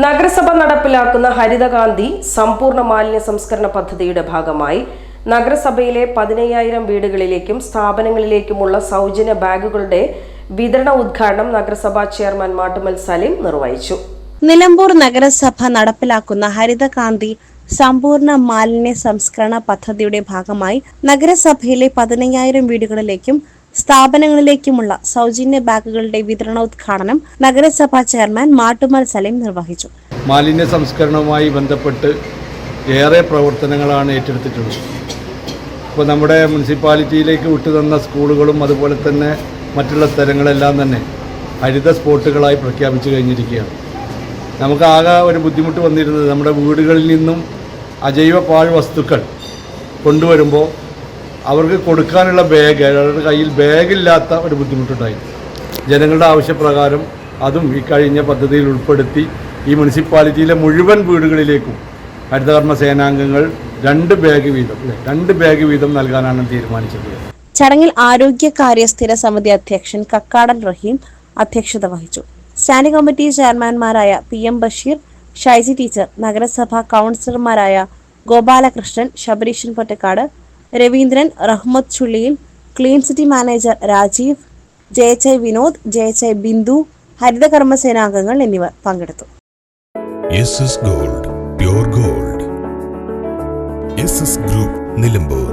നടപ്പിലാക്കുന്ന ഹരിതകാന്തി സമ്പൂർണ മാലിന്യ സംസ്കരണ പദ്ധതിയുടെ ഭാഗമായി നഗരസഭയിലെ പതിനയ്യായിരം വീടുകളിലേക്കും സ്ഥാപനങ്ങളിലേക്കുമുള്ള സൗജന്യ ബാഗുകളുടെ വിതരണ ഉദ്ഘാടനം നഗരസഭാ ചെയർമാൻ മാട്ടുമൽ സലീം നിർവഹിച്ചു. നിലമ്പൂർ നഗരസഭ നടപ്പിലാക്കുന്ന ഹരിതകാന്തി സമ്പൂർണ മാലിന്യ സംസ്കരണ പദ്ധതിയുടെ ഭാഗമായി നഗരസഭയിലെ പതിനയ്യായിരം വീടുകളിലേക്കും സ്ഥാപനങ്ങളിലേക്കുമുള്ള സൗജന്യ ബാഗുകളുടെ വിതരണോദ്ഘാടനം നഗരസഭാ ചെയർമാൻ മാട്ടുമൽ സലീം നിർവഹിച്ചു. മാലിന്യ സംസ്കരണവുമായി ബന്ധപ്പെട്ട് ഏറെ പ്രവർത്തനങ്ങളാണ് ഏറ്റെടുത്തിട്ടുള്ളത്. ഇപ്പോൾ നമ്മുടെ മുനിസിപ്പാലിറ്റിയിലേക്ക് വിട്ടുതന്ന സ്കൂളുകളും അതുപോലെ തന്നെ മറ്റുള്ള സ്ഥലങ്ങളെല്ലാം തന്നെ ഹരിത സ്പോട്ടുകളായി പ്രഖ്യാപിച്ചു കഴിഞ്ഞിരിക്കുകയാണ്. നമുക്ക് ആകെ ഒരു ബുദ്ധിമുട്ട് വന്നിരുന്നത് നമ്മുടെ വീടുകളിൽ നിന്നും അജൈവ പാഴ് വസ്തുക്കൾ കൊണ്ടുവരുമ്പോൾ അവർക്ക് കൊടുക്കാനുള്ള ബാഗ് അവരുടെ കയ്യിൽ ബാഗില്ലാത്ത ഒരു ബുദ്ധിമുട്ടുണ്ടായി. ജനങ്ങളുടെ ആവശ്യപ്രകാരം അതും ഈ കഴിഞ്ഞ പദ്ധതിയിൽ ഉൾപ്പെടുത്തി ഈ മുനിസിപ്പാലിറ്റിയിലെ മുഴുവൻ വീടുകളിലേക്കും ഹരിതകർമ്മ സേനാംഗങ്ങൾ രണ്ട് ബാഗ് വീതം രണ്ട് ബാഗ് വീതം നൽകാനാണ് തീരുമാനിച്ചത്. ചടങ്ങിൽ ആരോഗ്യകാര്യ സ്ഥിര സമിതി അധ്യക്ഷൻ കക്കാടൻ റഹീം അധ്യക്ഷത വഹിച്ചു. സ്റ്റാൻഡിംഗ് കമ്മിറ്റി ചെയർമാൻമാരായ P M Basheer Shaisy teacher നഗരസഭാ കൗൺസിലർമാരായ Gopalakrishnan Sabareeshan Pottakkad Raveendran Rahmath Chulliyil clean city manager Rajeev ജയച്ചയ് Vinod ജയച്ചയ് ബിന്ദു ഹരിത കർമ്മസേനാംഗങ്ങൾ എന്നിവർ പങ്കെടുത്തു. Gold gold group Nilambur